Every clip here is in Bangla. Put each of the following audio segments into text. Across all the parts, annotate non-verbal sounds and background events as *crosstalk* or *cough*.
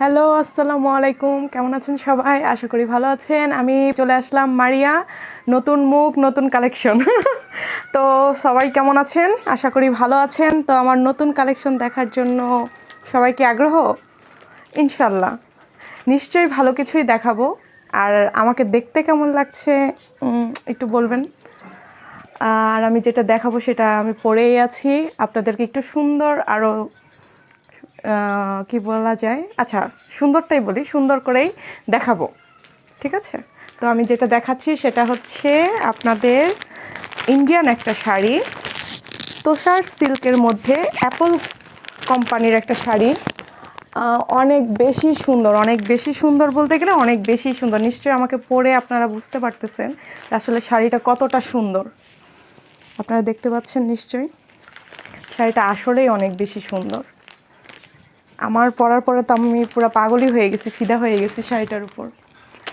হ্যালো, আসসালামু আলাইকুম। কেমন আছেন সবাই? আশা করি ভালো আছেন। আমি চলে আসলাম মারিয়া, নতুন মুখ, নতুন কালেকশন। *laughs* তো সবাই কেমন আছেন? আশা করি ভালো আছেন। তো আমার নতুন কালেকশন দেখার জন্য সবাই কি আগ্রহ? ইনশাল্লাহ নিশ্চয়ই ভালো কিছুই দেখাবো। আর আমাকে দেখতে কেমন লাগছে একটু বলবেন? আর আমি যেটা দেখাবো সেটা আমি পরেই আছি। আপনাদেরকে একটু সুন্দর আরও কি বলা যায়? আচ্ছা সুন্দরটাই বলি, সুন্দর করেই দেখাবো। ঠিক আছে? তো আমি যেটা দেখাচ্ছি সেটা হচ্ছে আপনাদের ইন্ডিয়ান একটা শাড়ি, তোষার সিল্কের মধ্যে অ্যাপল কোম্পানির একটা শাড়ি। অনেক বেশি সুন্দর, অনেক বেশি সুন্দর বলতে গেলে অনেক বেশি সুন্দর। নিশ্চয়ই আমাকে পরে আপনারা বুঝতে পারতেছেন আসলে শাড়িটা কতটা সুন্দর। আপনারা দেখতে পাচ্ছেন নিশ্চয়ই? শাড়িটা আসলেই অনেক বেশি সুন্দর। আমার পরার পরে তো আমি পুরো পাগলই হয়ে গেছি, ফিদা হয়ে গেছি শাড়িটার উপর।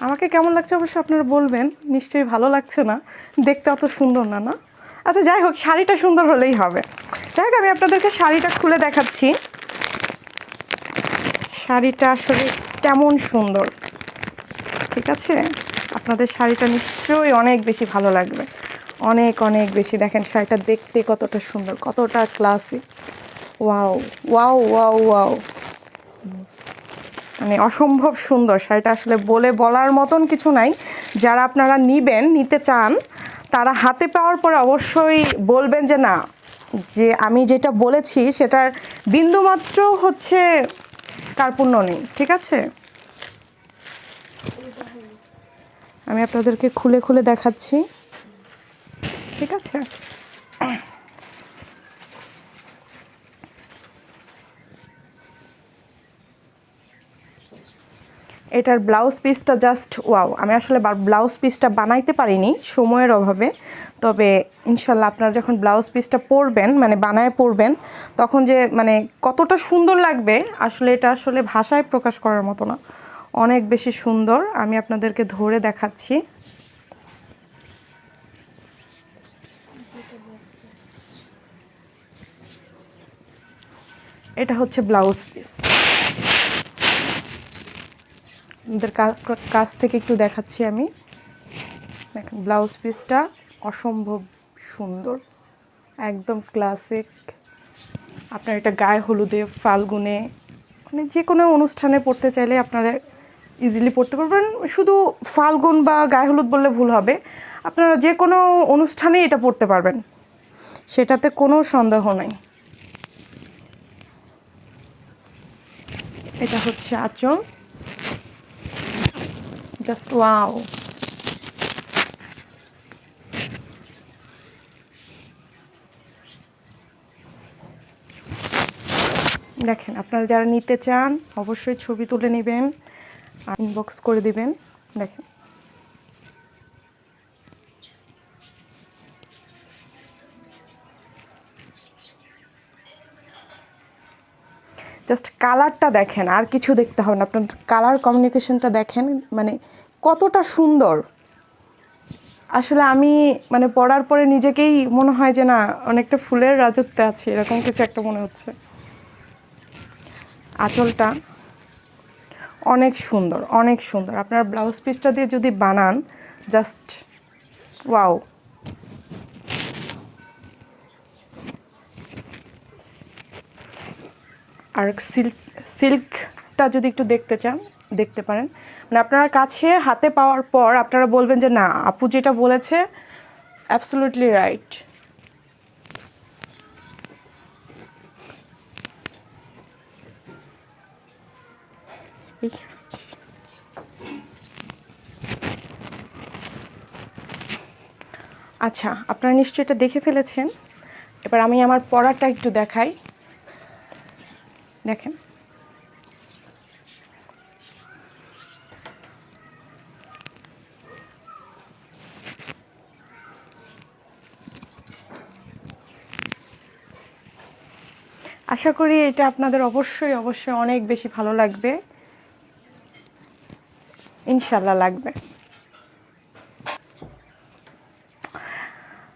আমাকে কেমন লাগছে অবশ্যই আপনারা বলবেন, নিশ্চয়ই ভালো লাগছে না, দেখতে অত সুন্দর না না? আচ্ছা যাই হোক, শাড়িটা সুন্দর হলেই হবে। যাই হোক, আমি আপনাদেরকে শাড়িটা খুলে দেখাচ্ছি। শাড়িটা আসলে কেমন সুন্দর, ঠিক আছে? আপনাদের শাড়িটা নিশ্চয়ই অনেক বেশি ভালো লাগবে। অনেক অনেক বেশি, দেখেন শাড়িটা দেখতে কতটা সুন্দর, কতটা classy wow wow wow wow. মানে অসম্ভব সুন্দর শাড়িটা আসলে বলে বলার মতন কিছু নাই। যারা আপনারা নিবেন, নিতে চান, তারা হাতে পাওয়ার পরে অবশ্যই বলবেন যে না, যে আমি যেটা বলেছি সেটার বিন্দুমাত্র হচ্ছে কার্পুণ্য নেই, ঠিক আছে? আমি আপনাদেরকে খুলে খুলে দেখাচ্ছি, ঠিক আছে? এটার ব্লাউজ পিসটা জাস্ট ওয়াও। আমি আসলে ব্লাউজ পিসটা বানাইতে পারিনি, সময়ের অভাবে। তবে ইনশাল্লাহ আপনারা যখন ব্লাউজ পিসটা পরবেন মানে বানায় পরবেন, তখন যে মানে কতটা সুন্দর লাগবে, আসলে এটা আসলে ভাষায় প্রকাশ করার মতো না। অনেক বেশি সুন্দর। আমি আপনাদেরকে ধরে দেখাচ্ছি। এটা হচ্ছে ব্লাউজ পিস। আপনাদের কাছ থেকে একটু দেখাচ্ছি আমি। দেখেন, ব্লাউজ পিসটা অসম্ভব সুন্দর, একদম ক্লাসিক। আপনার এটা গায়ে হলুদে, ফাল্গুনে মানে যে কোনো অনুষ্ঠানে পড়তে চাইলে আপনারা ইজিলি পড়তে পারবেন। শুধু ফাল্গুন বা গায়ে হলুদ বললে ভুল হবে। আপনারা যে কোনো অনুষ্ঠানেই এটা পড়তে পারবেন। সেটাতে কোনো সন্দেহ নাই। এটা হচ্ছে আঁচল। জাস্ট ওয়াও দেখেন, আপনারা যারা নিতে চান, অবশ্যই ছবি তুলে নেবেন ইনবক্স করে দিবেন। দেখেন। জাস্ট কালারটা দেখেন, আর কিছু দেখতে হবে না। আপনার কালার কমিউনিকেশনটা দেখেন মানে কতটা সুন্দর। আসলে আমি মানে পড়ার পরে নিজেকেই মনে হয় যে না, অনেকটা ফুলের রাজত্বে আছে, এরকম কিছু একটা মনে হচ্ছে। আঁচলটা অনেক সুন্দর অনেক সুন্দর। আপনার ব্লাউজ পিসটা দিয়ে যদি বানান, জাস্ট ওয়াও। আর সিল্ক, সিল্কটা যদি একটু দেখতে চান, দেখতে পারেন। মানে আপনার কাছে হাতে পাওয়ার পর আপনারা বলবেন যে, না, আপু যেটা বলেছে অ্যাবসোলুটলি রাইট আচ্ছা আপনারা নিশ্চয়ই এটা দেখে ফেলেছেন। এবার আমি আমার পড়াটা একটু দেখাই। দেখেন। আশা করি এটা আপনাদের অবশ্যই অবশ্যই অনেক বেশি ভালো লাগবে। ইনশাল্লাহ লাগবে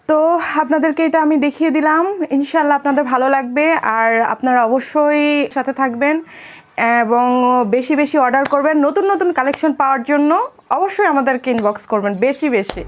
তো আপনাদেরকে এটা আমি দেখিয়ে দিলাম। ইনশাল্লাহ আপনাদের ভালো লাগবে আর আপনারা অবশ্যই সাথে থাকবেন এবং বেশি বেশি অর্ডার করবেন। নতুন নতুন কালেকশন পাওয়ার জন্য অবশ্যই আমাদেরকে ইনবক্স করবেন বেশি বেশি।